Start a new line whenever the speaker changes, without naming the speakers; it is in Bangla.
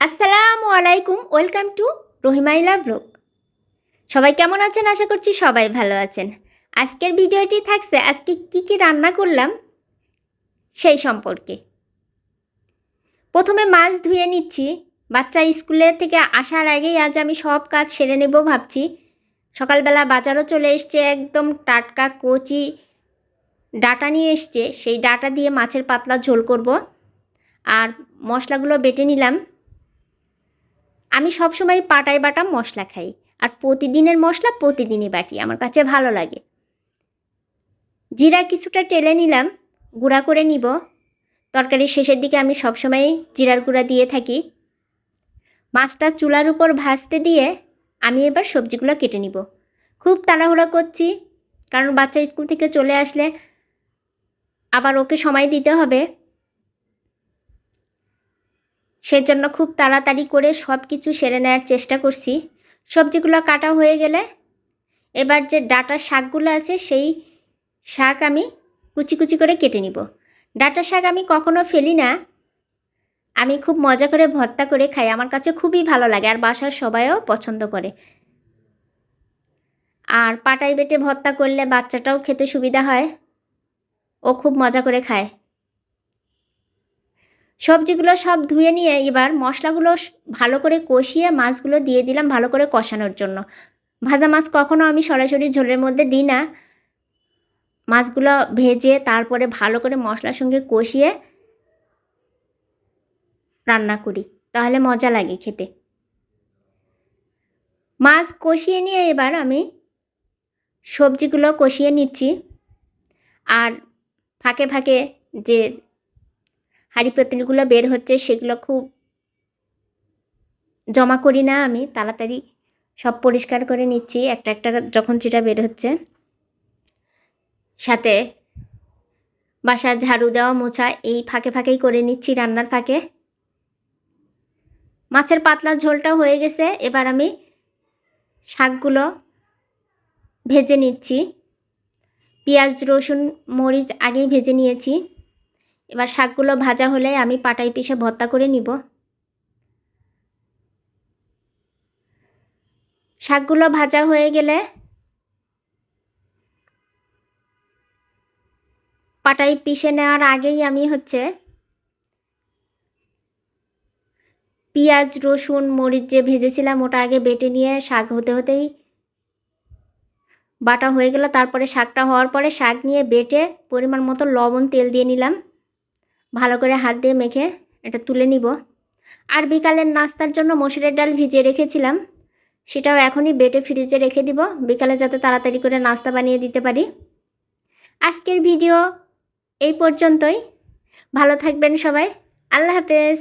আসসালামু আলাইকুম, ওয়েলকাম টু রহিমাইলা ব্লগ। সবাই কেমন আছেন? আশা করছি সবাই ভালো আছেন। আজকের ভিডিওটি থাকছে, আজকে কি কি রান্না করলাম সেই সম্পর্কে। প্রথমে মাছ ধুয়ে নিচ্ছি। বাচ্চা স্কুলে থেকে আসার আগেই আজ আমি সব কাজ সেরে নেব ভাবছি। সকালবেলা বাজারও চলে এসছে, একদম টাটকা কচি ডাটা নিয়ে এসছে। সেই ডাটা দিয়ে মাছের পাতলা ঝোল করব। আর মশলাগুলো বেটে নিলাম। আমি সবসময় পাটায় বাটা মশলা খাই, আর প্রতিদিনের মশলা প্রতিদিনই বাটি, আমার কাছে ভালো লাগে। জিরা কিছুটা টেলে নিলাম, গুঁড়া করে নিব। তরকারির শেষের দিকে আমি সবসময় জিরার গুঁড়া দিয়ে থাকি। মাছটা চুলার উপর ভাজতে দিয়ে আমি এবার সবজিগুলো কেটে নিব। খুব তাড়াহুড়া করছি, কারণ বাচ্চা স্কুল থেকে চলে আসলে আবার ওকে সময় দিতে হবে। সেজন্য খুব তাড়াতাড়ি করে সব কিছু সেরে নেওয়ার চেষ্টা করছি। সবজিগুলো কাটা হয়ে গেলে এবার যে ডাটা শাকগুলো আছে সেই শাক আমি কুচি কুচি করে কেটে নিব। ডাটা শাক আমি কখনো ফেলি না। আমি খুব মজা করে ভর্তা করে খাই। আমার কাছে খুবই ভালো লাগে আর বাসার সবাইও পছন্দ করে। আর পাটাই বেটে ভর্তা করলে বাচ্চাটাও খেতে সুবিধা হয়। ও খুব মজা করে খায়। সবজিগুলো সব ধুয়ে নিয়ে এবার মশলাগুলো ভালো করে কষিয়ে মাছগুলো দিয়ে দিলাম ভালো করে কষানোর জন্য। ভাজা মাছ কখনও আমি সরাসরি ঝোলের মধ্যে দিই না। মাছগুলো ভেজে তারপরে ভালো করে মশলার সঙ্গে কষিয়ে রান্না করি, তাহলে মজা লাগে খেতে। মাছ কষিয়ে নিয়ে এবার আমি সবজিগুলো কষিয়ে নিচ্ছি। আর ফাঁকে ফাঁকে যে হাঁড়ি পাতিলগুলো বের হচ্ছে, সেগুলো খুব জমা করি না আমি, তাড়াতাড়ি সব পরিষ্কার করে নিচ্ছি। একটা একটা যখন যেটা বের হচ্ছে, সাথে বাসার ঝাড়ু দেওয়া, মোছা, এই ফাঁকে ফাঁকেই করে নিচ্ছি রান্নার ফাঁকে। মাছের পাতলা ঝোলটা হয়ে গেছে, এবার আমি শাকগুলো ভেজে নিচ্ছি। পেঁয়াজ, রসুন, মরিচ আগেই ভেজে নিয়েছি। এবার শাকগুলো ভাজা হলে আমি পাটাই পিষে ভর্তা করে নিব। শাকগুলো ভাজা হয়ে গেলে পাটাই পিষে নেওয়ার আগেই আমি হচ্ছে পেঁয়াজ, রসুন, মরিচ যে ভেজেছিলাম ওটা আগে বেটে নিয়ে শাক হতে হতেই বাটা হয়ে গেল। তারপরে শাকটা হওয়ার পরে শাক নিয়ে বেটে পরিমাণ মতো লবণ তেল দিয়ে নিলাম। ভালো করে হাত দিয়ে মেখে এটা তুলে নিব। আর বিকালের নাস্তার জন্য মসুরের ডাল ভিজিয়ে রেখেছিলাম। সেটাও এখনই বেটে ফ্রিজে রেখে দিব। বিকালে যাতে তাড়াতাড়ি করে নাস্তা বানিয়ে দিতে পারি। আজকের ভিডিও এই পর্যন্তই। ভালো থাকবেন সবাই। আল্লাহ হাফেজ।